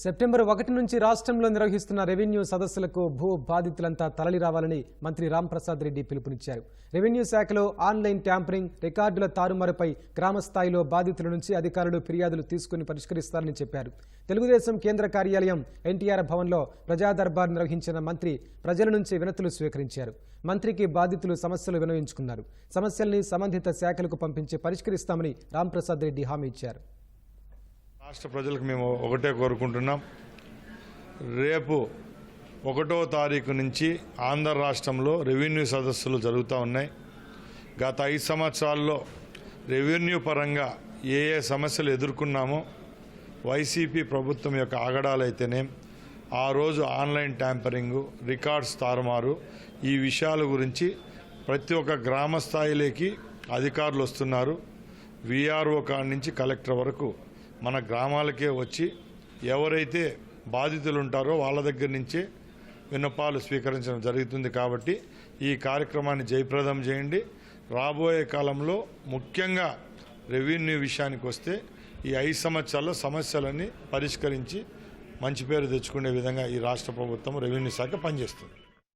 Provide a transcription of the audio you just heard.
September ఒకటి నుంచి రాష్ట్రంలో నిర్వహిస్తున్న రెవెన్యూ సదస్సులకు భూ బాధితులంతా తరలి రావాలని మంత్రి రాంప్రసాద్ రెడ్డి పిలుపునిచ్చారు. రెవెన్యూ శాఖలో ఆన్లైన్ ట్యాంపరింగ్ రికార్డుల తారుమారుపై గ్రామ స్థాయిలో బాధితుల నుంచి అధికారులు ఫిర్యాదులు తీసుకుని పరిష్కరిస్తారని చెప్పారు. తెలుగుదేశం కేంద్ర కార్యాలయం ఎన్టీఆర్ భవన్లో ప్రజా దర్బార్ నిర్వహించిన మంత్రి ప్రజల నుంచి వినతులు స్వీకరించారు. మంత్రికి బాధితులు సమస్యలు వినవించుకున్నారు సమస్యల్ని సంబంధిత శాఖలకు పంపించి పరిష్కరిస్తామని రాంప్రసాద్ రెడ్డి హామీ ఇచ్చారు. రాష్ట్ర ప్రజలకు మేము ఒకటే కోరుకుంటున్నాం. రేపు ఒకటో తారీఖు నుంచి ఆంధ్ర రాష్ట్రంలో రెవెన్యూ సదస్సులు జరుగుతూ ఉన్నాయి. గత ఐదు సంవత్సరాల్లో రెవెన్యూ పరంగా ఏ ఏ సమస్యలు ఎదుర్కొన్నామో వైసీపీ ప్రభుత్వం యొక్క ఆగడాలైతేనే ఆ రోజు ఆన్లైన్ ట్యాంపరింగు రికార్డ్స్ తారుమారు ఈ విషయాల గురించి ప్రతి ఒక్క గ్రామ స్థాయిలోకి అధికారులు వస్తున్నారు. విఆర్ఓ కాడి నుంచి కలెక్టర్ వరకు మన గ్రామాలకే వచ్చి ఎవరైతే బాధితులు ఉంటారో వాళ్ళ దగ్గర నుంచే విన్నపాలు స్వీకరించడం జరుగుతుంది కాబట్టి ఈ కార్యక్రమాన్ని జయప్రదం చేయండి. రాబోయే కాలంలో ముఖ్యంగా రెవెన్యూ విషయానికి వస్తే ఈ ఐదు సంవత్సరాల్లో సమస్యలన్నీ పరిష్కరించి మంచి పేరు తెచ్చుకునే విధంగా ఈ రాష్ట్ర ప్రభుత్వం రెవెన్యూ శాఖ పనిచేస్తుంది.